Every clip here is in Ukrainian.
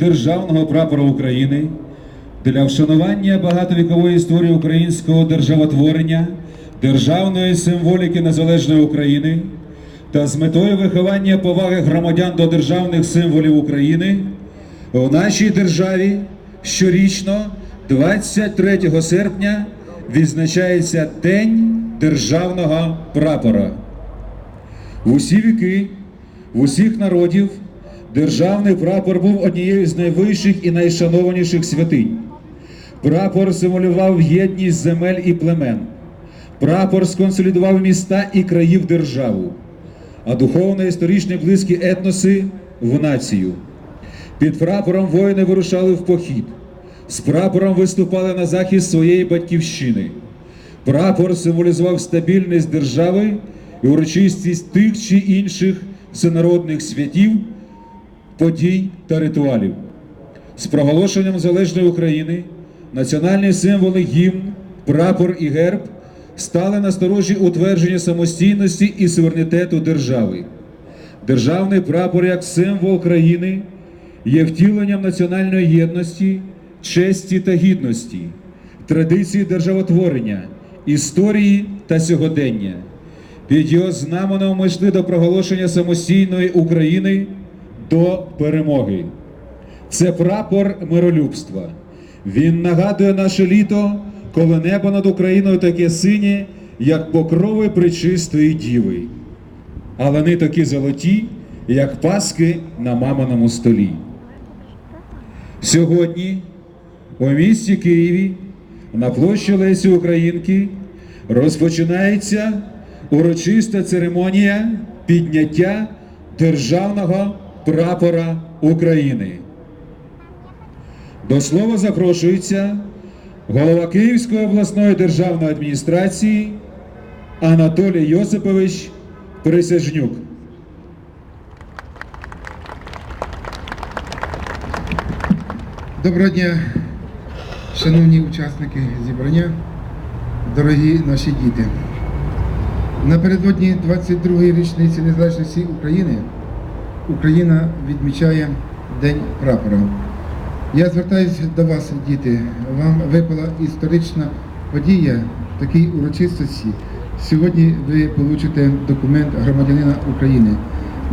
Державного прапора України для вшанування багатовікової історії українського державотворення, державної символіки незалежної України та з метою виховання поваги громадян до державних символів України у нашій державі щорічно 23 серпня відзначається День державного прапора. В усі віки, в усіх народів державний прапор був однією з найвищих і найшанованіших святинь. Прапор символював єдність земель і племен. Прапор сконсолідував міста і країв державу, а духовно-історичні близькі етноси в націю. Під прапором воїни вирушали в похід. З прапором виступали на захист своєї батьківщини. Прапор символізував стабільність держави і урочистість тих чи інших всенародних святів, подій та ритуалів. З проголошенням залежної України національні символи гімн, прапор і герб стали на сторожі утвердження самостійності і суверенітету держави. Державний прапор як символ країни є втіленням національної єдності, честі та гідності, традиції державотворення, історії та сьогодення. Під його знаменем ми йшли до проголошення самостійної України до перемоги. Це прапор миролюбства. Він нагадує наше літо, коли небо над Україною таке синє, як покрови причистої діви. А вони такі золоті, як паски на маминому столі. Сьогодні у місті Києві на площі Лесі Українки розпочинається урочиста церемонія підняття державного прапора України. До слова запрошується голова Київської обласної державної адміністрації Анатолій Йосипович Присяжнюк. Доброго дня, шановні учасники зібрання, дорогі наші діти. Напередодні 22-ї річниці незалежності України Україна відмічає День прапора. Я звертаюся до вас, діти. Вам випала історична подія в такій урочистості. Сьогодні ви получите документ громадянина України.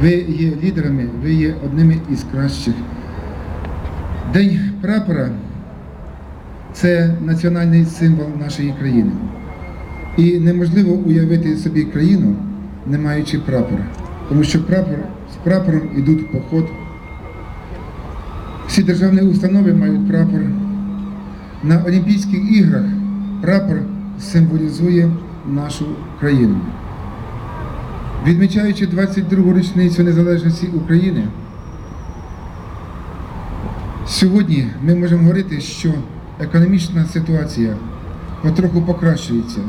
Ви є лідерами, ви є одними із кращих. День прапора це національний символ нашої країни. І неможливо уявити собі країну, не маючи прапора. Тому що прапор, з прапором йдуть в поход. Всі державні установи мають прапор. На Олімпійських іграх прапор символізує нашу країну. Відмічаючи 22-гу річницю незалежності України, Сьогодні ми можемо говорити, що економічна ситуація потроху покращується.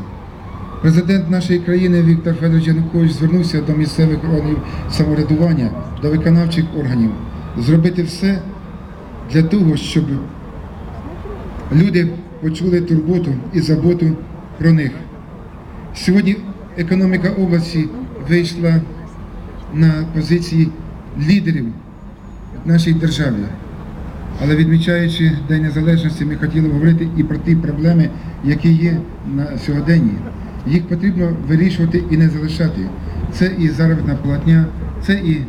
Президент нашої країни Віктор Федорович Янукович звернувся до місцевих органів самоврядування, до виконавчих органів зробити все для того, щоб люди почули турботу і заботу про них. Сьогодні економіка області вийшла на позиції лідерів в нашій державі. Але відмічаючи День Незалежності, ми хотіли говорити і про ті проблеми, які є на сьогоденні. Їх потрібно вирішувати і не залишати. Це і заробітна платня, це і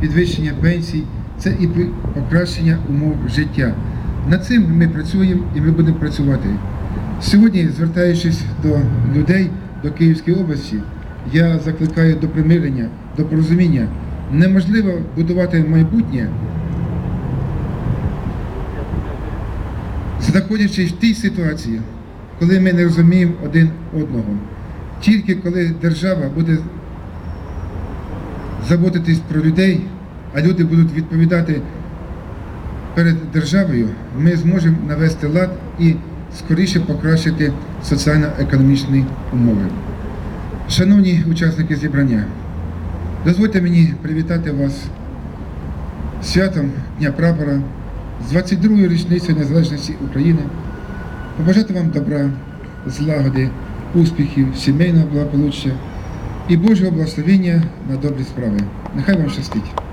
підвищення пенсій, це і покращення умов життя. Над цим ми працюємо і ми будемо працювати. Сьогодні, звертаючись до людей, до Київської області, я закликаю до примирення, до порозуміння. Неможливо будувати майбутнє. знаходячись в тій ситуації, коли ми не розуміємо один одного. Тільки коли держава буде заботитись про людей, а люди будуть відповідати перед державою, ми зможемо навести лад і скоріше покращити соціально-економічні умови. Шановні учасники зібрання, дозвольте мені привітати вас святом Дня прапора з 22-ї річниці незалежності України, побажати вам добра, злагоди, успіхів, сімейного благополуччя і Божого благословення на добрі справи. Нехай вам щастить.